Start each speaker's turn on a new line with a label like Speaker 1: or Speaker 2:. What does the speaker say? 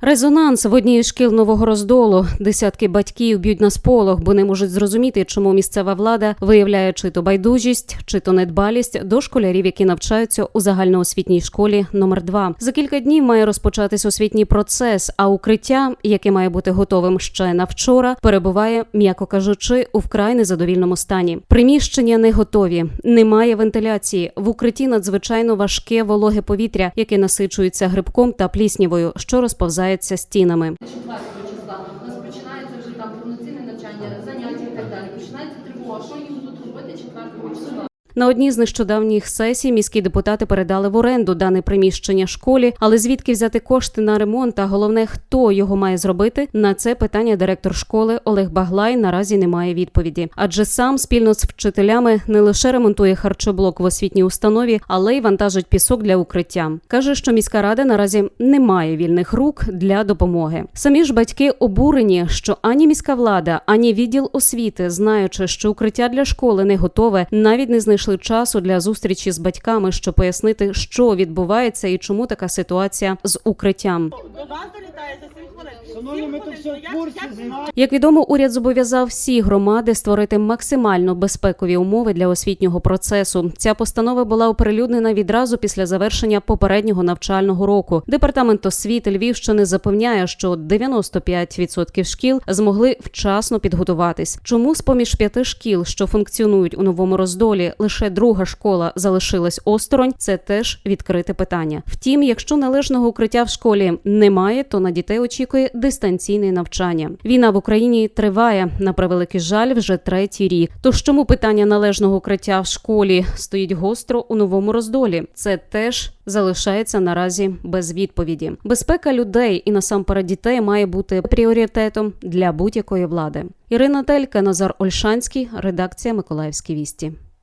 Speaker 1: Резонанс в одній із шкіл нового роздолу. Десятки батьків б'ють на сполох, бо не можуть зрозуміти, чому місцева влада виявляє чи то байдужість, чи то недбалість до школярів, які навчаються у загальноосвітній школі номер 2 За кілька днів має розпочатись освітній процес, а укриття, яке має бути готовим ще на вчора, перебуває, м'яко кажучи, у вкрай незадовільному стані. Приміщення не готові, немає вентиляції. В укритті надзвичайно важке вологе повітря, яке насичується грибком та пліснявою, що розповзається стінами.
Speaker 2: 4 числа у нас починається вже там повноцінне навчання, заняття і так далі. Починається тривога. Що їм тут робити 4 числа?
Speaker 1: На одній з нещодавніх сесій міські депутати передали в оренду дане приміщення школі, але звідки взяти кошти на ремонт, а головне, хто його має зробити? На це питання директор школи Олег Баглай наразі не має відповіді, адже сам спільно з вчителями не лише ремонтує харчоблок в освітній установі, але й вантажить пісок для укриття. каже, що міська рада наразі не має вільних рук для допомоги. Самі ж батьки обурені, що ані міська влада, ані відділ освіти, знаючи, що укриття для школи не готове, навіть не знайшли часу для зустрічі з батьками, щоб пояснити, що відбувається і чому така ситуація з укриттям.
Speaker 3: До вас долітає за 7 хвилин.
Speaker 4: Шановні, ми тут все в курсі знаємо.
Speaker 1: Як відомо, уряд зобов'язав всі громади створити максимально безпекові умови для освітнього процесу. Ця постанова була оприлюднена відразу після завершення попереднього навчального року. Департамент освіти Львівщини запевняє, що 95% шкіл змогли вчасно підготуватись. Чому з поміж п'яти шкіл, що функціонують у новому роздолі, лише друга школа залишилась осторонь? Це теж відкрите питання. Втім, якщо належного укриття в школі немає, то на дітей очікує дистанційне навчання. Війна в Україні триває на превеликий жаль вже третій рік. Тож чому питання належного укриття в школі стоїть гостро у новому роздолі? Це теж залишається наразі без відповіді. Безпека людей і насамперед дітей має бути пріоритетом для будь-якої влади. Ірина Телька, Назар Ольшанський, редакція Миколаївські вісті.